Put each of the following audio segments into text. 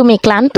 তুমি ক্লান্ত,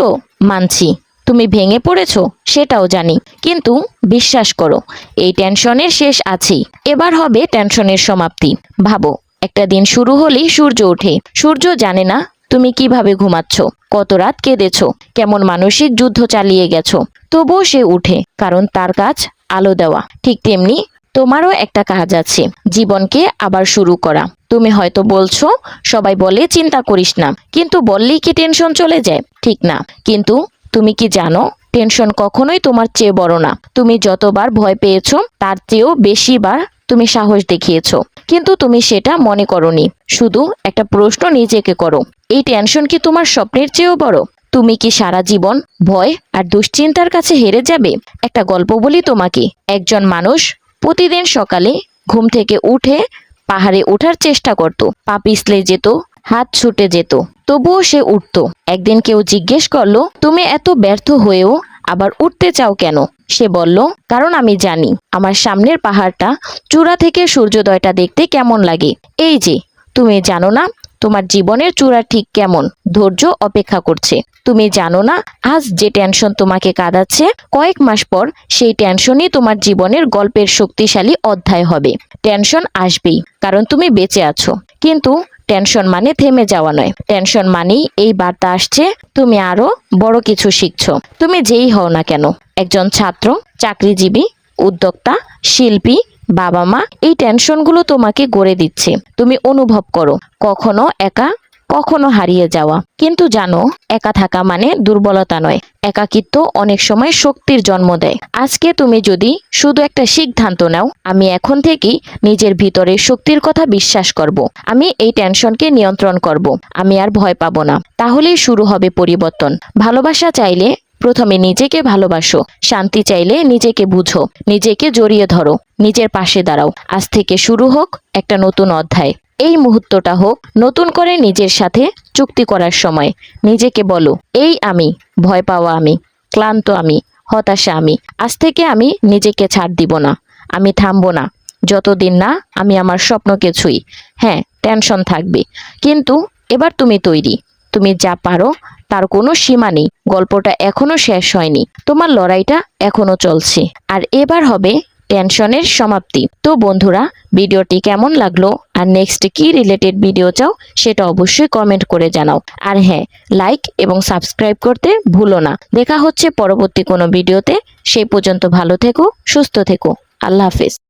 মানছি। তুমি ভেঙে পড়েছো, সেটাও জানি। কিন্তু বিশ্বাস করো, এই টেনশনের শেষ আছেই। এবার হবে টেনশনের সমাপ্তি। ভাবো, একটা দিন শুরু হলেই সূর্য ওঠে। সূর্য জানে না তুমি কীভাবে ঘুমাচ্ছ, কত রাত কেঁদেছো, কেমন মানসিক যুদ্ধ চালিয়ে গেছো। তবুও সে উঠে, কারণ তার কাজ আলো দেওয়া। ঠিক তেমনি তোমারও একটা কাজ আছে, জীবনকে আবার শুরু করা। তুমি হয়তো বলছো, সবাই বলে চিন্তা করিস না, কিন্তু বললেই কি টেনশন চলে যায়? ঠিক না। কিন্তু তুমি কি জানো টেনশন কখনোই তোমার চেয়ে বড় না। তুমি যতবার ভয় পেয়েছ, তার চেয়েও বেশিবার তুমি সাহস দেখিয়েছো। কিন্তু তুমি সেটা মনে করনি। শুধু একটা প্রশ্ন নিজেকে করো। এই টেনশন কি তোমার স্বপ্নের চেয়েও বড়? তুমি কি সারা জীবন ভয় আর দুশ্চিন্তার কাছে হেরে যাবে? একটা গল্প বলি তোমাকে। একজন মানুষ প্রতিদিন সকালে ঘুম থেকে উঠে পাহাড়ে ওঠার চেষ্টা করত। পা পিছলে যেত, হাত ছুটে যেত, তবুও সে উঠত। একদিন কেউ জিজ্ঞেস করল, তুমি এত ব্যর্থ হয়েও আবার উঠতে চাও কেন? সে বলল, কারণ আমি জানি, আমার সামনের পাহাড়টা চূড়া থেকে সূর্যোদয়টা দেখতে কেমন লাগে। এই যে, তুমি জানো না তোমার জীবনের চূড়া ঠিক কেমন? ধৈর্য অপেক্ষা করছে। তুমি জানো না, আজ যে টেনশন তোমাকে কাঁদাচ্ছে, কয়েক মাস পর সেই টেনশনই তোমার জীবনের গল্পের শক্তিশালী অধ্যায় হবে। টেনশন আসবেই, কারণ তুমি বেঁচে আছো। কিন্তু টেনশন মানে থেমে যাওয়া নয়। টেনশন মানেই এই বার্তা আসছে, তুমি আরও বড় কিছু শিখছো। তুমি যেই হও না কেন, একজন ছাত্র, চাকরিজীবী, উদ্যোক্তা, শিল্পী বাবা মা এই টেনশনগুলো তোমাকে গড়ে দিচ্ছে। তুমি অনুভব করো, কখনো একা, কখনো হারিয়ে যাওয়া। কিন্তু জানো, একা থাকা মানে দুর্বলতা নয়। একাকিত্ব অনেক সময় শক্তির জন্ম দেয়। আজকে তুমি যদি শুধু একটা সিদ্ধান্ত নাও, আমি এখন থেকেই নিজের ভিতরে শক্তির কথা বিশ্বাস করব। আমি এই টেনশনকে নিয়ন্ত্রণ করব। আমি আর ভয় পাবো না। তাহলেই শুরু হবে পরিবর্তন। ভালোবাসা চাইলে প্রথমে নিজেকে ভালোবাসো, শান্তি চাইলে নিজেকে বুঝো, নিজেকে জড়িয়ে ধরো, নিজের পাশে দাঁড়াও। আজ থেকে শুরু হোক একটা নতুন অধ্যায়। এই মুহূর্তটা হোক নতুন করে নিজের সাথে চুক্তি করার সময়। নিজেকে বলো, এই আমি, ভয় পাওয়া আমি, ক্লান্ত আমি, হতাশা আমি। আজ থেকে আমি নিজেকে ছাড় দিব না, আমি থামবো না। যতদিন না আমি আমার স্বপ্নকে ছুঁই। হ্যাঁ টেনশন থাকবে। কিন্তু এবার তুমি তৈরি। তুমি যা পারো তার কোনো সীমা নেই। গল্পটা এখনও শেষ হয়নি। তোমার লড়াইটা এখনও চলছে। আর এবার হবে টেনশনের সমাপ্তি। তো বন্ধুরা, ভিডিওটি কেমন লাগল? আর নেক্সট কি রিলেটেড ভিডিও চাও, সেটা অবশ্যই কমেন্ট করে জানাও। আর হ্যাঁ লাইক এবং সাবস্ক্রাইব করতে ভুলো না। দেখা হচ্ছে পরবর্তী কোনো ভিডিওতে সেই পর্যন্ত ভালো থেকো, সুস্থ থেকো। আল্লাহ হাফেজ।